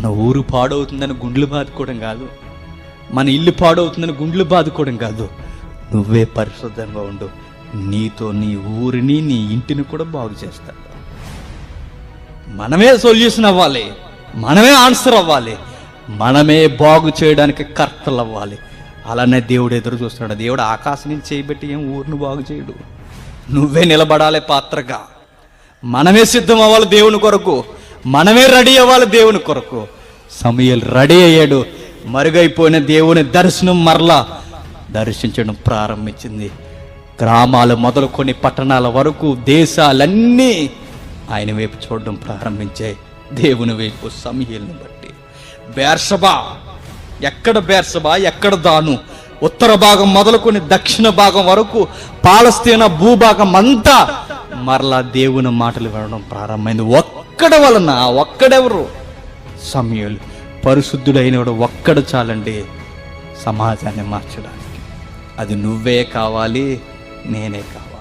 మన ఊరు పాడవుతుందని గుండ్లు బాదుకోవడం కాదు. మన ఇల్లు పాడవుతుందని గుండ్లు బాదుకోవడం కాదు. నువ్వే పరిశుద్ధంగా ఉండు. నీతో నీ ఊరిని నీ ఇంటిని కూడా బాగు చేస్తాడు మనమే సొల్యూషన్ అవ్వాలి. మనమే ఆన్సర్ అవ్వాలి. మనమే బాగు చేయడానికి కర్తలు అవ్వాలి. అలానే దేవుడు ఎదురు చూస్తున్నాడు. దేవుడు ఆకాశం నుంచి చేయబెట్టి ఏం ఊరిని బాగు చేయడు. నువ్వే నిలబడాలి పాత్రగా. మనమే సిద్ధం అవ్వాలి దేవుని కొరకు. మనమే రెడీ అవ్వాలి దేవుని కొరకు. సమయలు రెడీ అయ్యాడు. మరుగైపోయిన దేవుని దర్శనం మరలా దర్శించడం ప్రారంభించింది. గ్రామాలు మొదలుకొని పట్టణాల వరకు దేశాలన్నీ ఆయన వైపు చూడడం ప్రారంభించాయి. దేవుని వైపు సమయల్ని బట్టి. బేర్షబా ఎక్కడ బేర్షబా ఎక్కడ దాను? ఉత్తర భాగం మొదలుకొని దక్షిణ భాగం వరకు పాలస్తీనా భూభాగం అంతా మరలా దేవుని మాటలు వినడం ప్రారంభమైంది. ఒక్కడ వలన ఒక్కడెవరు? సమయలు. పరిశుద్ధుడైన ఒక్కడ చాలండి సమాజాన్ని మార్చడానికి. అది నువ్వే కావాలి నేనే కావాలి.